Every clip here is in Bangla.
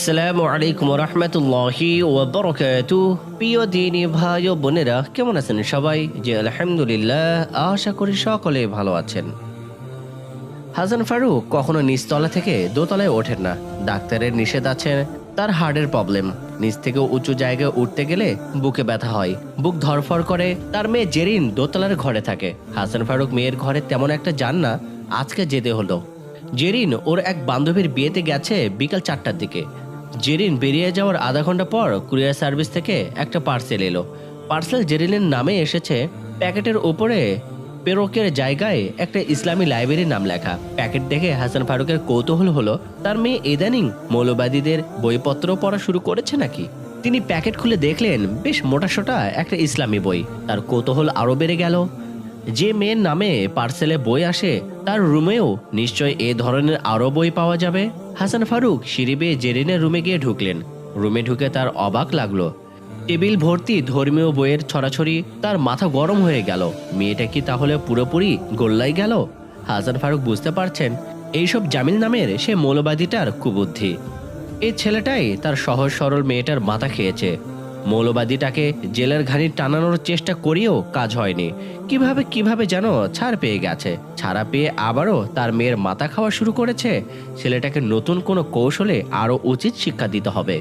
আসসালামু আলাইকুম রহমতুল্লাহি ওবরকাতু প্রিয় দিনী ভাই ও বোনেরা, কেমন আছেন সবাই? যে আলহামদুলিল্লাহ, আশা করি সকলে ভালো আছেন। হাসান ফারুক কখনো নিচতলা থেকে দোতলায় ওঠেন না। ডাক্তারের নিষেধ আছে, তার হার্টের প্রবলেম। নিচ থেকে উঁচু জায়গায় উঠতে গেলে বুকে ব্যথা হয়, বুক ধরফর করে, তার মেয়ে জেরিন দোতলার ঘরে থাকে। হাসান ফারুক মেয়ের ঘরে তেমন একটা যান না, আজকে যেতে হলো। জেরিন ওর এক বান্ধবীর বিয়েতে গেছে বিকাল চারটার দিকে। জেরিন বেরিয়ে যাওয়ার আধা ঘণ্টা পর কুরিয়ার সার্ভিস থেকে একটা পার্সেল এলো। পার্সেল জেরিনের নামে এসেছে প্যাকেটের ওপরে পেরোকের জায়গায় একটা ইসলামী লাইব্রেরির নাম লেখা। প্যাকেট দেখে হাসান ফারুকের কৌতূহল হলো, তার মেয়ে ইদানিং মৌলবাদীদের বইপত্র পড়া শুরু করেছে নাকি? তিনি প্যাকেট খুলে দেখলেন, বেশ মোটাসোটা একটা ইসলামী বই। তার কৌতূহল আরও বেড়ে গেল। যে মেয়ের নামে পার্সেলে বই আসে, তার রুমেও নিশ্চয় এ ধরনের আরও বই পাওয়া যাবে? হাসান ফারুক সিঁড়ি বেয়ে জেরিনের রুমে গিয়ে ঢুকলেন। রুমে ঢুকে তার অবাক লাগল। টেবিল ভর্তি ধর্মীয় বইয়ের ছড়াছড়ি, তার মাথা গরম হয়ে গেল। মেয়েটা কি তাহলে পুরোপুরি গোল্লাই গেল? হাসান ফারুক বুঝতে পারছেন, এইসব জামিল নামের সে মৌলবাদীটার কুবুদ্ধি। এই ছেলেটাই তার সহজ সরল মেয়েটার মাথা খেয়েছে। মৌলবাদীটাকে জেলের ঘানি টানানোর চেষ্টা করেও কাজ হয়নি। কীভাবে কীভাবে যেন ছাড় পেয়ে গেছে। ছাড়া পেয়ে আবারও তার মেয়ের মাথা খাওয়া শুরু করেছে। ছেলেটাকে নতুন কোনো কৌশলে আরও উচিত শিক্ষা দিতে হবে।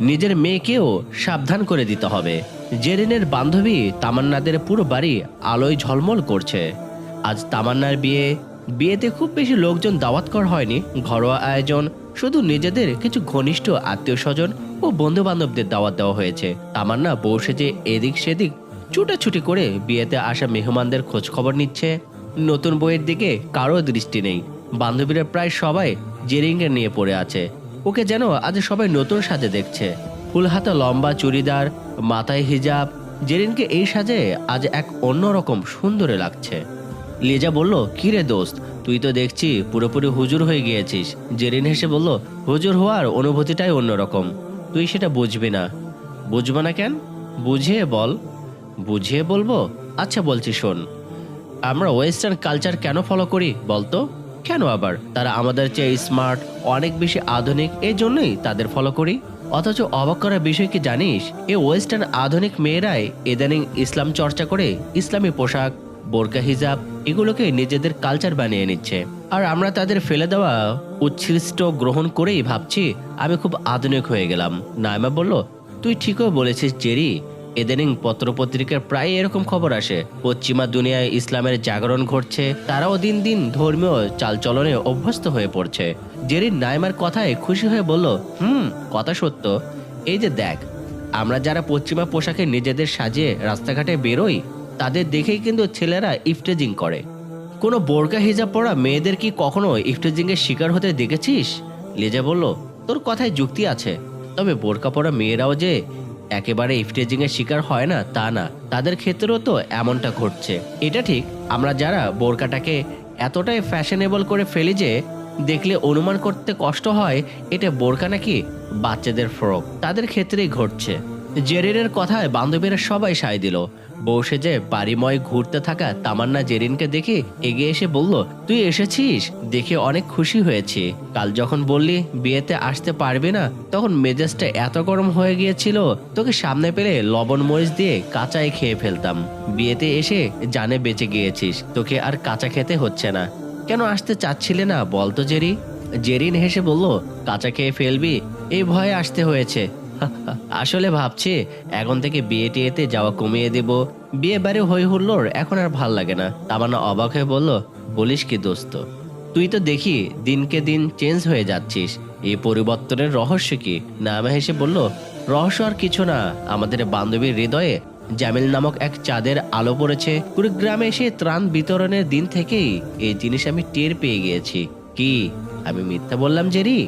নিজের মেয়েকেও সাবধান করে দিতে হবে। জেরিনের বান্ধবী তামান্নাদের পুরো বাড়ি আলোয় ঝলমল করছে। আজ তামান্নার বিয়ে, বিয়েতে খুব বেশি লোকজন দাওয়াত করা হয়নি। ঘরোয়া আয়োজন, শুধু নিজেদের কিছু ঘনিষ্ঠ আত্মীয় স্বজন ও বন্ধু বান্ধবদের দাওয়াত দেওয়া হয়েছে। তামান্না বউ সেজে এদিক সেদিক ছুটাছুটি করে বিয়েতে আসা মেহমানদের খোঁজ খবর নিচ্ছে। নতুন বইয়ের দিকে কারও দৃষ্টি নেই। বান্ধবীরা প্রায় সবাই জেরিঙ্গে নিয়ে পড়ে আছে। ওকে যেন আজ সবাই নতুন সাজে দেখছে। ফুলহাতা লম্বা চুড়িদার, মাথায় হিজাব। জেরিনকে এই সাজে আজ এক অন্যরকম সুন্দরে লাগছে। লিজা বলল, কি রে দোস্ত, তুই তো দেখছি পুরোপুরি হুজুর হয়ে গিয়েছিস। জেরিন হেসে বলল, হুজুর হওয়ার অনুভূতিটাই অন্যরকম। তুই সেটা বুঝবি না। বুঝব না কেন? বুঝিয়ে বল। বুঝিয়ে বলব? আচ্ছা বলছি, শোন। আমরা ওয়েস্টার্ন কালচার কেন ফলো করি বলতো? কেন আবার? তারা আমাদের চেয়ে স্মার্ট অনেক বেশি আধুনিক এই জন্যই তাদের ফলো করি। অথচ অবাক করার বিষয় কি জানিস? এই ওয়েস্টার্ন আধুনিক মেয়েরাই ইদানিং ইসলাম চর্চা করে ইসলামী পোশাক, বোরকা হিজাব, এগুলোকে নিজেদের কালচার বানিয়ে নিচ্ছে। আর আমরা তাদের ফেলে দেওয়া উচ্ছিষ্ট গ্রহণ করেই ভাবছি আমি খুব আধুনিক হয়ে গেলাম। নাইমা বলল, তুই ঠিকও বলেছিস, জেরি। এদেনিং পত্রপত্রিকার প্রায় এরকম খবর আসে। পশ্চিমা দুনিয়ায় ইসলামের জাগরণ ঘটছে, তারাও দিন দিন ধর্মীয় চালচলনে অভ্যস্ত হয়ে পড়ছে। জেরিন নাইমার কথায় খুশি হয়ে বলল, হুম, কথা সত্য। এই যে দেখ, আমরা যারা পশ্চিমা পোশাকে নিজেদের সাজিয়ে রাস্তাঘাটে বেরোই, তাদের দেখেই কিন্তু ছেলেরা ইফটেজিং করে। কোনো বোরকা হিজাব পরা মেয়েদের কি কখনো ইফটেজিংয়ের শিকার হতে দেখেছিস? লিজা বলল, তোর কথায় যুক্তি আছে। তবে বোরকা পরা মেয়েরাও যে একেবারে ইফটেজিং এর শিকার হয় না, তা না। তাদের ক্ষেত্রেও তো এমনটা ঘটছে। এটা ঠিক, আমরা যারা বোরকাটাকে এতটাই ফ্যাশনেবল করে ফেলি যে দেখলে অনুমান করতে কষ্ট হয়, এটা বোরকা নাকি বাচ্চাদের ফ্রক। তাদের ক্ষেত্রেই ঘটছে। জেরিনের কথায় বান্ধবীরা সবাই সায় দিল। বউ সেজে বাড়িময় ঘুরতে থাকা তামান্না জেরিনকে দেখে এগিয়ে এসে বলল, তুই এসেছিস? দেখে অনেক খুশি হয়েছি। কাল যখন বললি বিয়েতে আসতে পারবি না, তখন মেজাজটা এত গরম হয়ে গিয়েছিল, তোকে সামনে পেলে লবণ মরিচ দিয়ে কাঁচাই খেয়ে ফেলতাম। বিয়েতে এসে জানে বেঁচে গিয়েছিস, তোকে আর কাঁচা খেতে হচ্ছে না। কেন আসতে চাচ্ছিলে না বলতো জেরি? জেরিন হেসে বলল, কাঁচা খেয়ে ফেলবি, এই ভয়ে আসতে হয়েছে। আসলে ভাবছি, এখন থেকে বিয়ে টিয়েতে যাওয়া কমিয়ে দেব। বিয়ে বাড়ি হই হুল্লোর এখন আর ভালো লাগে না। তামান্না অবাক হয়ে বলল, বলিস কি দোস্ত, তুই তো দেখি দিনকে দিন চেঞ্জ হয়ে যাচ্ছিস। এই পরিবর্তনের রহস্য কি? নামা হেসে বলল, রহস্য আর কিছু না। আমাদের বান্ধবীর হৃদয়ে জামিল নামক এক চাঁদের আলো পড়েছে। কুড়িগ্রামে এসে ত্রাণ বিতরণের দিন থেকেই এই জিনিস আমি টের পেয়ে গিয়েছি। কি? আমি মিথ্যা বললাম জেরি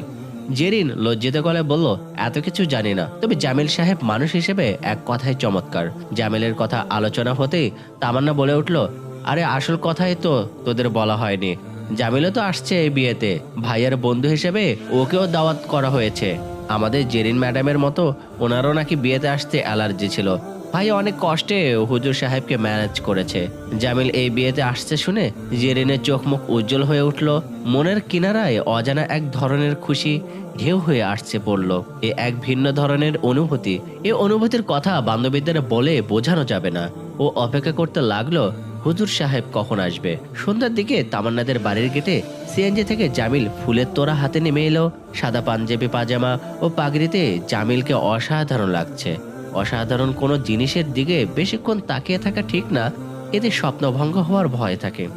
জেরিন লজ্জিত গলায় বলল, এত কিছু জানি না। তবে জামিল সাহেব মানুষ হিসেবে এক কথায় চমৎকার। জামিলের কথা আলোচনা হতেই তামান্না বলে উঠল, আরে, আসল কথাই তো তোদের বলা হয়নি। জামিলও তো আসছে এই বিয়েতে। ভাইয়ের বন্ধু হিসেবে ওকেও দাওয়াত করা হয়েছে। আমাদের জেরিন ম্যাডামের মতো ওনারও নাকি বিয়েতে আসতে অ্যালার্জি ছিল। ভাই, অনেক কষ্টে হুজুর সাহেবকে ম্যানেজ করেছে। জামিল এই বিয়েতে আসছে শুনে জেরিনের চোখ মুখ উজ্জ্বল হয়ে উঠল। মনের কিনারায় অজানা এক ধরনের খুশি ঢেউ হয়ে আসছে পড়ল। এ এক ভিন্ন ধরনের অনুভূতি। এ অনুভূতির কথা বান্ধবীদের বলে বোঝানো যাবে না। ও অপেক্ষা করতে লাগল, হুজুর সাহেব কখন আসবে? সন্ধ্যার দিকে তামান্নাদের বাড়ির গেটে সিএনজি থেকে জামিল ফুলের তোড়া হাতে নেমে এলো। সাদা পাঞ্জাবি, পাজামা ও পাগড়িতে জামিলকে অসাধারণ লাগছে। অসাধারণ কোনো জিনিসের দিকে বেশিক্ষণ তাকিয়ে থাকা ঠিক না, এতে স্বপ্নভঙ্গ হওয়ার ভয় থাকে।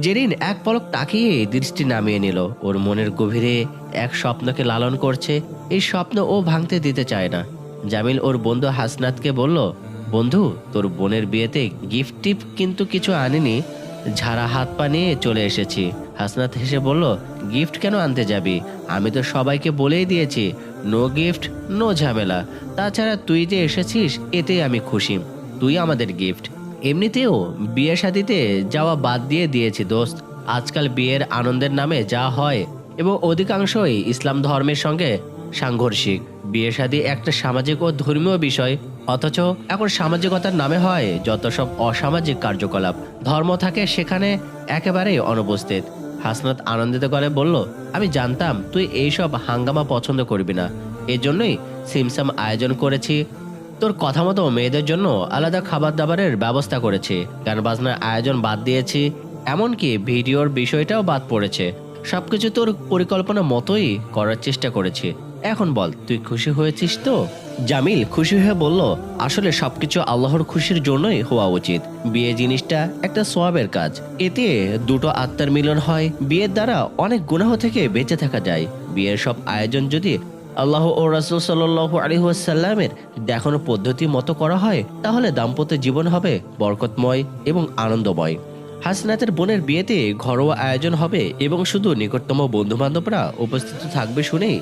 জেরিন এক পলক তাকিয়ে দৃষ্টি নামিয়ে নিল। ওর মনের গভীরে এক স্বপ্নকে লালন করছে, এই স্বপ্ন ও ভাঙতে দিতে চায় না। জামিল ওর বন্ধু হাসনাতকে বলল, বন্ধু, তোর বোনের বিয়েতে গিফট টিপ কিন্তু কিছু আনিনি ঝাড়া হাত পা নিয়ে চলে এসেছি। হাসনাত হেসে বলল গিফট কেন আনতে যাবি? আমি তো সবাইকে বলেই দিয়েছি নো গিফট নো ঝামেলা। তাছাড়া তুই যে এসেছিস, এতেই আমি খুশি। তুই আমাদের গিফট এমনিতেও বিয়ে শাদিতে যাওয়া বাদ দিয়ে দিয়েছি, দোস্ত। আজকাল বিয়ের আনন্দের নামে যা হয়, এবং অধিকাংশই ইসলাম ধর্মের সঙ্গে সাংঘর্ষিক। বিয়ে শাদী একটা সামাজিক ও ধর্মীয় বিষয় অথচ এখন সামাজিকতার নামে হয় যত সব অসামাজিক কার্যকলাপ। ধর্ম থাকে সেখানে একেবারেই অনুপস্থিত। হাসনাত আনন্দিত করে বলল, আমি জানতাম তুই এইসব হাঙ্গামা পছন্দ করবি না। এজন্যই সিমসাম আয়োজন করেছি। তোর কথা মতো মেয়েদের জন্য আলাদা খাবার দাবারের ব্যবস্থা করেছি। গান বাজনার আয়োজন বাদ দিয়েছি। এমনকি ভিডিওর বিষয়টাও বাদ পড়েছে। সবকিছু তোর পরিকল্পনা মতোই করার চেষ্টা করেছি। এখন বল, তুই খুশি হয়েছিস তো? জামিল খুশি হয়ে বলল, আসলে সবকিছু আল্লাহর খুশির জন্যই হওয়া উচিত। বিয়ে জিনিসটা একটা সোয়াবের কাজ। এতে দুটো আত্মার মিলন হয়, বিয়ের দ্বারা অনেক গুনাহ থেকে বেঁচে থাকা যায়। বিয়ের সব আয়োজন যদি আল্লাহ ও রাসুল সাল্লাহ আলিহাসাল্লামের দেখানো পদ্ধতি মতো করা হয়, তাহলে দাম্পত্য জীবন হবে বরকতময় এবং আনন্দময়। হাসনাতের বোনের বিয়েতে ঘরোয়া আয়োজন হবে এবং শুধু নিকটতম বন্ধু বান্ধবরা উপস্থিত থাকবে শুনেই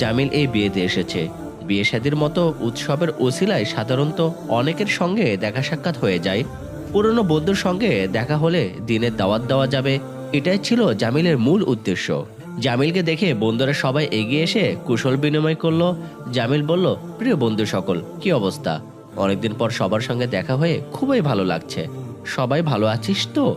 জামিল এই বিয়েতে এসেছে। বিয়ে শাদির মতো উৎসবের ওসিলায় সাধারণত অনেকের সঙ্গে দেখা সাক্ষাৎ হয়ে যায়। পুরনো বন্ধুর সঙ্গে দেখা হলে দিনের দাওয়াত দেওয়া যাবে, এটাই ছিল জামিলের মূল উদ্দেশ্য। জামিলকে দেখে বন্ধুরা সবাই এগিয়ে এসে কুশল বিনিময় করল। জামিল বলল, প্রিয় বন্ধু সকল, কি অবস্থা? অনেকদিন পর সবার সঙ্গে দেখা হয়ে খুবই ভালো লাগছে। সবাই ভালো আছিস তো?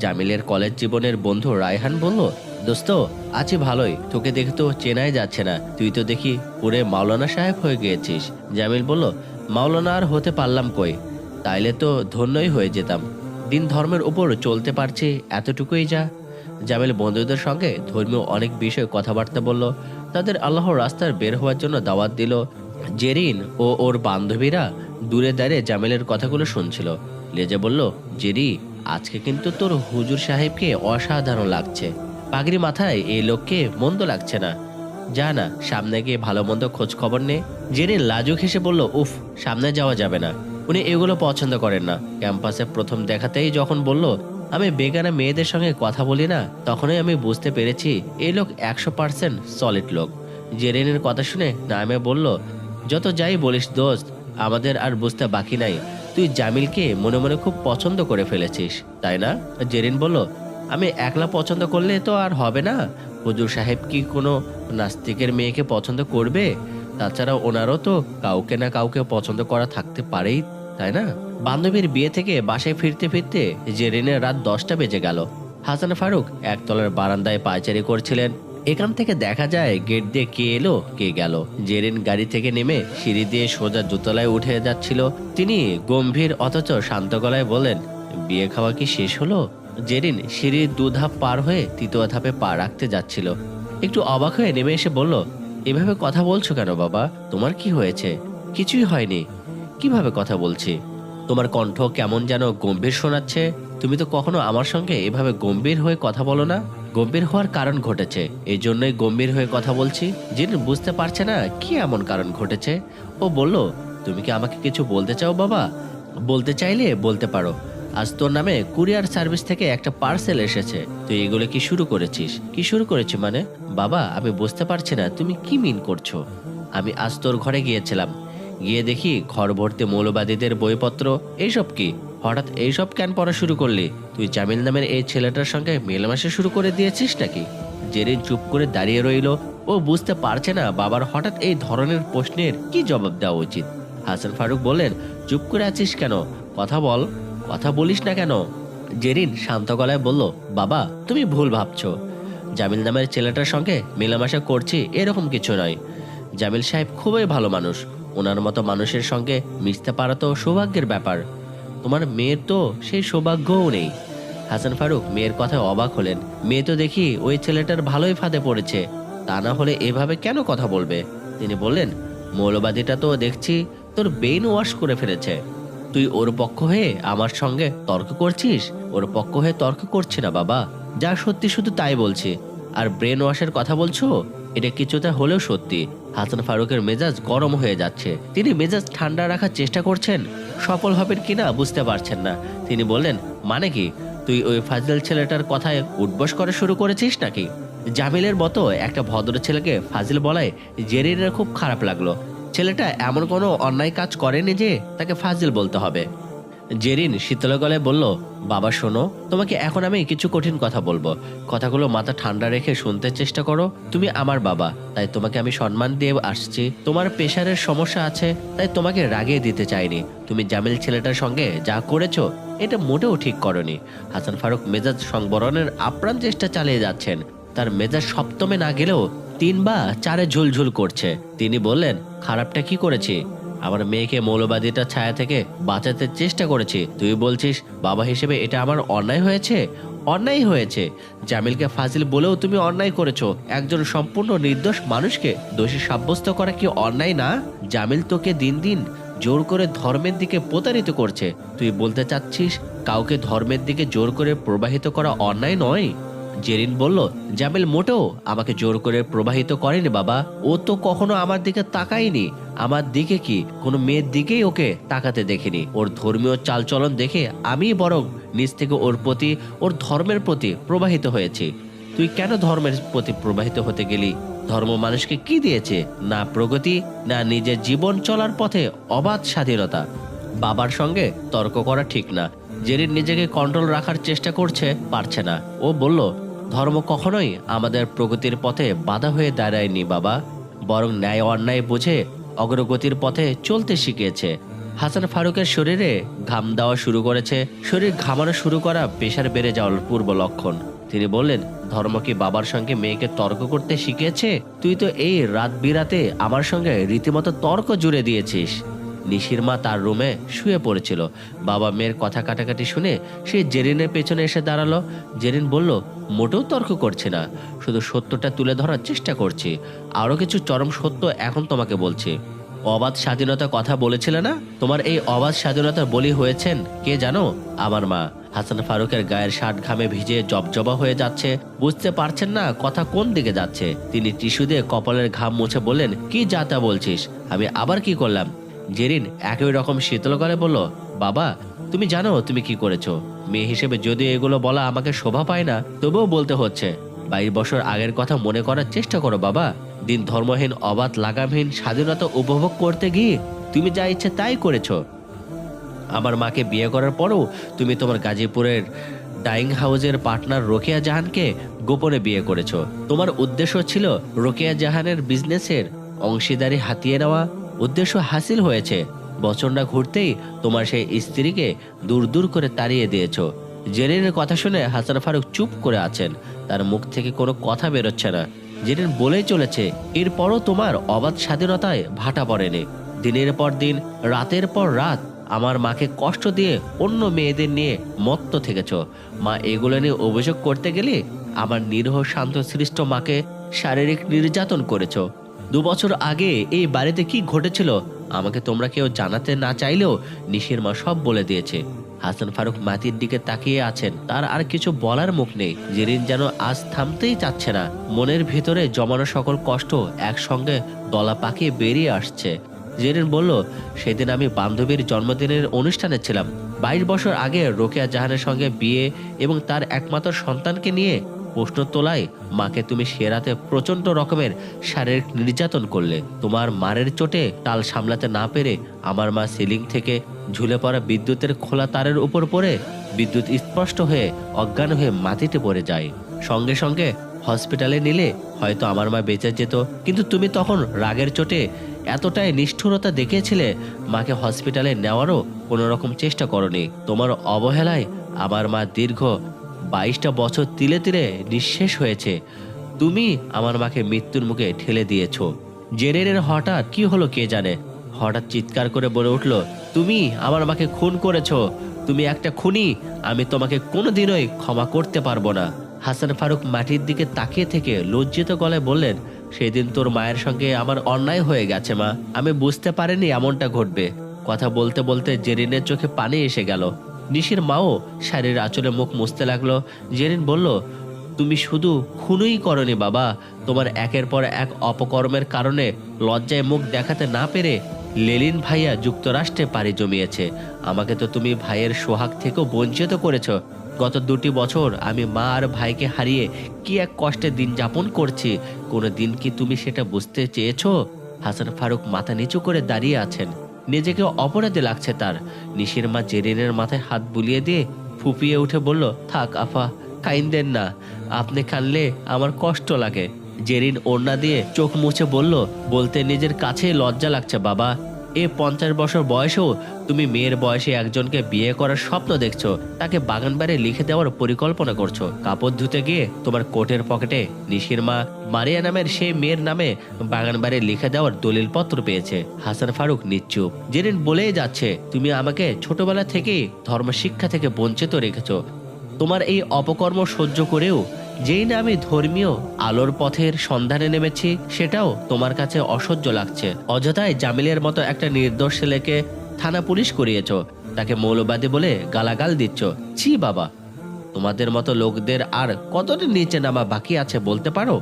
জামিলের কলেজ জীবনের বন্ধু রায়হান বলল, দোস্ত, আছি ভালোই। তোকে দেখে তো চেনাই যাচ্ছে না। তুই তো দেখি পুরে মাওলানা সাহেব হয়ে গিয়েছিস। জামিল বলল, মাওলানা আর হতে পারলাম কই? তাইলে তো ধন্যই হয়ে যেতাম। দিন ধর্মের উপর চলতে পারছি, এতটুকুই যা। জামিল বন্ধুদের সঙ্গে ধর্মীয় অনেক বিষয়ে কথাবার্তা বলল, তাদের আল্লাহর রাস্তার বের হওয়ার জন্য দাওয়াত দিল। জেরিন ও ওর বান্ধবীরা দূরে দাঁড়িয়ে জামিলের কথাগুলো শুনছিল। লেজে বলল, জেরি, আজকে কিন্তু তোর হুজুর সাহেবকে অসাধারণ লাগছে। পাগড়ি মাথায় এই লোককে মন্দ লাগছে না। যা না, সামনে গিয়ে ভালো মন্দ খোঁজ খবর নে। জেরিন লাজুক হেসে বলল, উফ, সামনে যাওয়া যাবে না। উনি এগুলো পছন্দ করেন না। ক্যাম্পাসে প্রথম দেখাতেই যখন বলল, আমি বেগানা মেয়েদের সঙ্গে কথা বলি না, তখনই আমি বুঝতে পেরেছি এই লোক একশো পার্সেন্ট সলিড লোক। জেরিনের কথা শুনে নামে বলল, যত যাই বলিস দোস্ত, আমাদের আর বুঝতে বাকি নাই। তুই জামিলকে মনে মনে খুব পছন্দ করে ফেলেছিস, তাই না? জেরিন বলল, আমি একলা পছন্দ করলে তো আর হবে না। হুজুর সাহেব কি কোনো নাস্তিকের মেয়েকে পছন্দ করবে? তাছাড়া ওনারও তো কাউকে না কাউকে পছন্দ করা থাকতে পারেই, তাই না? বান্ধবীর বিয়ে থেকে বাসায় ফিরতে ফিরতে জেরিনের রাত দশটা বেজে গেল। হাসান ফারুক একতলার বারান্দায় পায়চারি করছিলেন। এখান থেকে দেখা যায় গেট দিয়ে কে এলো, কে গেল। জেরিন গাড়ি থেকে নেমে সিঁড়ি দিয়ে সোজা দোতলায় উঠে যাচ্ছিল। তিনি গম্ভীর অথচ শান্ত গলায় বলেন বিয়ে খাওয়া কি শেষ হলো? জেরিন সিঁড়ির দু ধাপ পার হয়ে তৃতীয় ধাপে পা রাখতে যাচ্ছিল। একটু অবাক হয়ে নেমে এসে বলল, এভাবে কথা বলছো কেন বাবা? তোমার কি হয়েছে? কিছুই হয়নি। কীভাবে কথা বলছি? তোমার কণ্ঠ কেমন যেন গম্ভীর শোনাচ্ছে। তুমি তো কখনো আমার সঙ্গে এভাবে গম্ভীর হয়ে কথা বলো না? গম্ভীর হওয়ার কারণ ঘটেছে। এই জন্যই গম্ভীর হয়ে কথা বলছি। যিনি বুঝতে পারছে না কি এমন কারণ ঘটেছে। ও বলল, তুমি কি আমাকে কিছু বলতে চাও বাবা? বলতে চাইলে বলতে পারো। আজ তোর নামে কুরিয়ার সার্ভিস থেকে একটা পার্সেল এসেছে। তুই এগুলো কি শুরু করেছিস? কি শুরু করেছি মানে? বাবা, আমি বুঝতে পারছি না। তুমি কি মিন করছ? আমি আজ তোর ঘরে গিয়েছিলাম। গিয়ে দেখি ঘর ভর্তি মৌলবাদীদের বইপত্র। এইসব কি? হঠাৎ এইসব কেন পড়া শুরু করলি? তুই জামিল নামের এই ছেলেটার সঙ্গে মেলামেশা শুরু করে দিয়েছিস নাকি? জেরিন চুপ করে দাঁড়িয়ে রইল, ও বুঝতে পারছে না বাবার হঠাৎ এই ধরনের প্রশ্নের কি জবাব দেওয়া উচিত। হাসান ফারুক বললেন, চুপ করে আছিস কেন? কথা বল, কথা বলিস না কেন? জেরিন শান্ত গলায় বলল, বাবা, তুমি ভুল ভাবছ। জামিল নামের ছেলেটার সঙ্গে মেলামেশা করছি এরকম কিছু নয়। জামিল সাহেব খুবই ভালো মানুষ। ওনার মতো মানুষের সঙ্গে মিশতে পারা তো সৌভাগ্যের ব্যাপার। তোমার মেয়ের তো সেই সৌভাগ্যও নেই। হাসান ফারুক মেয়ের কথায় অবাক হলেন। মেয়ে তো দেখি ওই ছেলেটার ভালোই ফাঁদে পড়েছে। তা না হলে এভাবে কেন কথা বলবে? তিনি বললেন, মৌলবাদীটা তো দেখছি তোর বেইন ওয়াশ করে ফেলেছে। তুই ওর পক্ষ হয়ে আমার সঙ্গে তর্ক করছিস? ওর পক্ষ হয়ে তর্ক করছি না বাবা। যা সত্যি শুধু তাই বলছি। আর ব্রেন ওয়াশের কথা বলছো? এটা কিছুটা হলেও সত্যি। হাসান ফারুকের মেজাজ গরম হয়ে যাচ্ছে। তিনি মেজাজ ঠান্ডা রাখার চেষ্টা করছেন, সফল হবেন কিনা বুঝতে পারছেন না। তিনি বললেন মানে কি, তুই ওই ফাজল ছেলেটার কথায় উঠবস করা শুরু করেছিস নাকি? জামিলের মতো একটা ভদ্র ছেলেকে ফাজিল বলায় জেরিনের খুব খারাপ লাগল। ছেলেটা এমন কোনো অন্যায় কাজ করেনি যে তাকে ফাজিল বলতে হবে। জেরিন শীতল গলায় বলল, বাবা, শোনো, তোমাকে এখন আমি কিছু কঠিন কথা বলব। কথাগুলো মাথা ঠান্ডা রেখে শুনতে চেষ্টা করো। তুমি আমার বাবা, তাই তোমাকে আমি সম্মান দিয়ে আসছি। তোমার প্রেশারের সমস্যা আছে, তাই তোমাকে রাগিয়ে দিতে চাইনি। তুমি জামিল ছেলেটার সঙ্গে যা করেছ, এটা মোটেও ঠিক করনি। হাসান ফারুক মেজাজ সংবরণের আপ্রাণ চেষ্টা চালিয়ে যাচ্ছেন। তার মেজাজ সপ্তমে না গেলেও তিন বা চারে ঝুলঝুল করছে। তিনি বললেন, খারাপটা কি করেছি? আমার মেয়েকে মৌলবাদীটা ছায়া থেকে বাঁচাতে চেষ্টা করেছি। তুই বলছিস, বাবা হিসেবে এটা আমার অন্যায় হয়েছে? অন্যায় হয়েছে। জামিলকে ফাজিল বলেও তুমি অন্যায় করেছ। একজন সম্পূর্ণ নির্দোষ মানুষকে দোষী সাব্যস্ত করা কি অন্যায় না? জামিল তোকে দিন দিন জোর করে ধর্মের দিকে প্রতারিত করছে। তুই বলতে চাচ্ছিস, কাউকে ধর্মের দিকে জোর করে প্রবাহিত করা অন্যায় নয়? জেরিন বলল, জামিল মোটেও আমাকে জোর করে প্রবাহিত করেনি বাবা। ও তো কখনো আমার দিকে তাকায়নি। আমার দিকে কি কোনো মেয়ের দিকেই ওকে তাকাতে দেখিনি। ওর ধর্মীয় চালচলন দেখে আমি বরং নিজ থেকে ওর প্রতি, ওর ধর্মের প্রতি প্রবাহিত হয়েছি। তুই কেন ধর্মের প্রতি প্রবাহিত হতে গেলি? ধর্ম মানুষকে কি দিয়েছে? না প্রগতি, না নিজের জীবন চলার পথে অবাধ স্বাধীনতা। বাবার সঙ্গে তর্ক করা ঠিক না। জেরিন নিজেকে কন্ট্রোল রাখার চেষ্টা করছে, পারছে না। ও বলল ধর্ম কখনোই আমাদের প্রগতির পথে বাধা হয়ে দাঁড়ায়নি, বাবা। বরং ন্যায় অন্যায় বুঝে অগ্রগতির পথে চলতে শিখিয়েছে। হাসান ফারুকের শরীরে ঘাম দেওয়া শুরু করেছে। শরীর ঘামানো শুরু করা প্রেশার বেড়ে যাওয়ার পূর্ব লক্ষণ। তিনি বললেন, ধর্ম কি বাবার সঙ্গে মেয়েকে তর্ক করতে শিখিয়েছে? তুই তো এই রাত বিরাতে আমার সঙ্গে রীতিমতো তর্ক জুড়ে দিয়েছিস। নিশির মা তার রুমে শুয়ে পড়েছিল। বাবা মেয়ের কথা কাটাকাটি শুনে সে জেরিনের পেছনে এসে দাঁড়াল। জেরিন বলল, মোটেও তর্ক করছে না। শুধু সত্যটা তুলে ধরার চেষ্টা করছি। আরও কিছু চরম সত্য এখন তোমাকে বলছি। অবাধ স্বাধীনতার কথা বলেছিলে না? তোমার এই অবাধ স্বাধীনতার বলি হয়েছেন কে জানো? আমার মা। হাসান ফারুকের গায়ের শার্ট ঘামে ভিজে জবজবা হয়ে যাচ্ছে। বুঝতে পারছেন না কথা কোন দিকে যাচ্ছে। তিনি টিস্যু দিয়ে কপালের ঘাম মুছে বললেন, কি যা তা বলছিস? আমি আবার কি করলাম? জেরিন একই রকম শীতল করে বলল, বাবা, তুমি জানো তুমি কি করেছ। মেয়ে হিসেবে যদি এগুলো বলা আমাকে শোভা পায় না, তবুও বলতে হচ্ছে, বাইশ বছর আগের কথা মনে করার চেষ্টা করো, বাবা। দিন ধর্মহীন, অবাধ, লাগামহীন, স্বাধীনতা উপভোগ করতে গিয়ে তুমি যা ইচ্ছে তাই করেছ। আমার মাকে বিয়ে করার পরও তুমি তোমার গাজীপুরের ডাইং হাউজের পার্টনার রোকেয়া জাহানকে গোপনে বিয়ে করেছ। তোমার উদ্দেশ্য ছিল রোকেয়া জাহানের বিজনেসের অংশীদারি হাতিয়ে নেওয়া উদ্দেশ্য হাসিল হয়েছে। বছরটা ঘুরতেই তোমার সেই স্ত্রীকে দূর দূর করে তাড়িয়ে দিয়েছ। জেরিনের কথা শুনে হাসান ফারুক চুপ করে আছেন। তার মুখ থেকে কোনো কথা বেরোচ্ছে না। জেরিন বলেই চলেছে, এরপরও তোমার অবাধ স্বাধীনতায় ভাটা পড়েনি। দিনের পর দিন, রাতের পর রাত, আমার মাকে কষ্ট দিয়ে অন্য মেয়েদের নিয়ে মত্ত থেকেছ। মা এগুলো নিয়ে অভিযোগ করতে গেলে আমার নিরহ শান্ত সৃষ্ট মাকে শারীরিক নির্যাতন করেছ। দু বছর আগে এই বাড়িতে কি ঘটেছিল, আমাকে তোমরা কেউ জানাতে না চাইলেও নিশির মা সব বলে দিয়েছে। হাসান ফারুক মাটির দিকে তাকিয়ে আছেন, তার আর কিছু বলার মুখ নেই। জেরিন যেন আজ থামতেই চাচ্ছে না, মনের ভিতরে জমানো সকল কষ্ট একসঙ্গে দলা পাকিয়ে বেরিয়ে আসছে। জেরিন বলল, সেদিন আমি বান্ধবীর জন্মদিনের অনুষ্ঠানে ছিলাম। বাইশ বছর আগে রোকেয়া জাহানের সঙ্গে বিয়ে এবং তার একমাত্র সন্তানকে নিয়ে প্রশ্ন তোলায়, মাকে তুমি সেরাতে প্রচণ্ড রকমের শারীরিক নির্যাতন করলে। তোমার মারের চোটে তাল সামলাতে না পেরে আমার মা সিলিং থেকে ঝুলে পড়া বিদ্যুতের খোলা তারের উপর পড়ে বিদ্যুৎ স্পষ্ট হয়ে, অজ্ঞান হয়ে মাটিতে পড়ে যায়। সঙ্গে সঙ্গে হসপিটালে নিলে হয়তো আমার মা বেঁচে যেত। কিন্তু তুমি তখন রাগের চোটে এতটাই নিষ্ঠুরতা দেখিয়েছিলে, মাকে হসপিটালে নেওয়ারও কোনো রকম চেষ্টা করনি। তোমার অবহেলায় আমার মা দীর্ঘ বাইশটা বছর তিলে তিলে নিঃশেষ হয়েছে। তুমি আমার মাকে মৃত্যুর মুখে ঠেলে দিয়েছ। জেরেনের হঠাৎ কি হলো কে জানে? হঠাৎ চিৎকার করে বলে উঠল, তুমি আমার মাকে খুন করেছ। তুমি একটা খুনি। আমি তোমাকে কোনোদিনই ক্ষমা করতে পারব না। হাসান ফারুক মাটির দিকে তাকিয়ে থেকে লজ্জিত গলায় বললেন, সেদিন তোর মায়ের সঙ্গে আমার অন্যায় হয়ে গেছে, মা। আমি বুঝতে পারিনি এমনটা ঘটবে। কথা বলতে বলতে জেরিনের চোখে পানি এসে গেল। নিশির মাও শাড়ির আঁচলে মুখ মুছতে লাগল। জেরিন বলল, তুমি শুধু খুনই করনি বাবা। তোমার একের পর এক অপকর্মের কারণে লজ্জায় মুখ দেখাতে না পেরে লেলিন ভাইয়া যুক্তরাষ্ট্রে পাড়ি জমিয়েছে। আমাকে তো তুমি ভাইয়ের সোহাগ থেকেও বঞ্চিত করেছ। গত দুটি বছর আমি মা আর ভাইকে হারিয়ে কি এক কষ্টে দিন যাপন করছি। কোনো দিন কি তুমি সেটা বুঝতে চেয়েছো? হাসান ফারুক মাথা নিচু করে দাঁড়িয়ে আছেন। নিজেকে অপরাধে লাগছে তার। নিশির মা জেরিনের মাথায় হাত বুলিয়ে দিয়ে ফুপিয়ে উঠে বলল, থাক আফা কাইন্দেন না। আপনি কানলে আমার কষ্ট লাগে। জেরিন ওড়না দিয়ে চোখ মুছে বলল, বলতে নিজের কাছে লজ্জা লাগছে বাবা। এ পঞ্চাশ বছর বয়সেও তুমি মেয়ের বয়সে একজনকে বিয়ে করার স্বপ্ন দেখছ, তাকে বাগান বাড়ি লিখে দেওয়ার পরিকল্পনা করছ। কাপড় ধুতে গিয়ে তোমার কোটের পকেটে নিশির মা মারিয়া নামের সেই মেয়ের নামে বাগান বাড়ি লিখে দেওয়ার দলিল পত্র পেয়েছে। হাসান ফারুক নিশ্চুপ জেরিন বলেই যাচ্ছে, তুমি আমাকে ছোটবেলা থেকেই ধর্ম শিক্ষা থেকে বঞ্চিত রেখেছো। তোমার এই অপকর্ম সহ্য করেও যেই না আমি ধর্মীয় আলোর পথের সন্ধানে নেমেছি, সেটাও তোমার কাছে অসহ্য লাগছে। অযথায় জামিলের মতো একটা নির্দোষ ছেলেকে থানা পুলিশ করিয়েছ। তাকে মৌলবাদী বলে গালাগাল দিচ্ছ। ছি বাবা। তোমাদের মতো লোকদের আর কতটা নিচে নামা বাকি আছে বলতে পারো?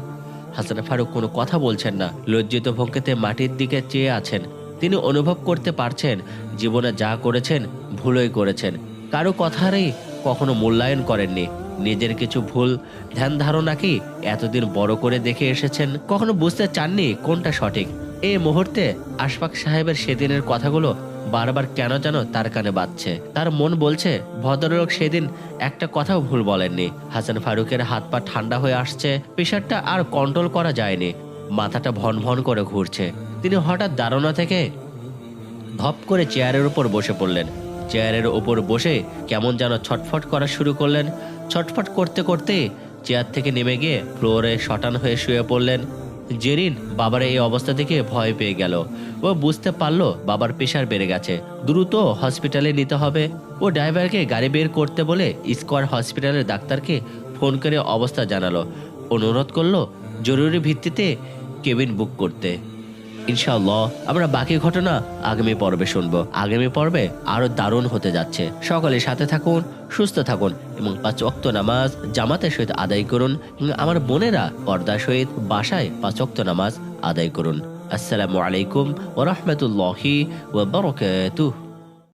হাসান ফারুক কোনো কথা বলছেন না। লজ্জিত ভঙ্গিতে মাটির দিকে চেয়ে আছেন। তিনি অনুভব করতে পারছেন, জীবনে যা করেছেন, ভুলই করেছেন। কারও কথারই কখনো মূল্যায়ন করেননি। নিজের কিছু ভুল, ধ্যান ধারণাকেই এতদিন বড় করে দেখে এসেছেন? কখনো বুঝতে চাননি কোনটা সঠিক। এই মুহূর্তে আশফাক সাহেবের সেদিনের কথাগুলো বারবার কেন যেন তার কানে বাজছে। তার মন বলছে, ভদ্রলোক সেদিন একটা কথাও ভুল বলেননি। হাসান ফারুকের হাত পা ঠান্ডা হয়ে আসছে, প্রেশারটা আর কন্ট্রোল করা যায়নি। মাথাটা ভন ভন করে ঘুরছে। তিনি হঠাৎ দাঁড়ানো থেকে ধপ করে চেয়ারের উপর বসে পড়লেন। চেয়ারের উপর বসে কেমন যেন ছটফট করা শুরু করলেন। ছটফট করতে করতে চেয়ার থেকে নেমে গিয়ে ফ্লোরে শটান হয়ে শুয়ে পড়লেন। জেরিন বাবার এই অবস্থা দেখে ভয় পেয়ে গেল। ও বুঝতে পারল বাবার প্রেশার বেড়ে গেছে। দ্রুত হসপিটালে নিতে হবে। ও ড্রাইভারকে গাড়ি বের করতে বলে স্কোয়ার হসপিটালের ডাক্তারকে ফোন করে অবস্থা জানালো। অনুরোধ করল, জরুরি ভিত্তিতে কেবিন বুক করতে। ইনশাআল্লাহ, আমরা বাকি ঘটনা আগামী পর্বে শুনব। আগামী পর্বে আরও দারুণ হতে যাচ্ছে। সকলে সাথে থাকুন, সুস্থ থাকুন এবং পাঁচ অক্ত নামাজ জামাতের সহিত আদায় করুন আমার বোনেরা পর্দার সহিত বাসায় পাঁচ অক্ত নামাজ আদায় করুন। আসসালামু আলাইকুম ও ওবরকাতুহ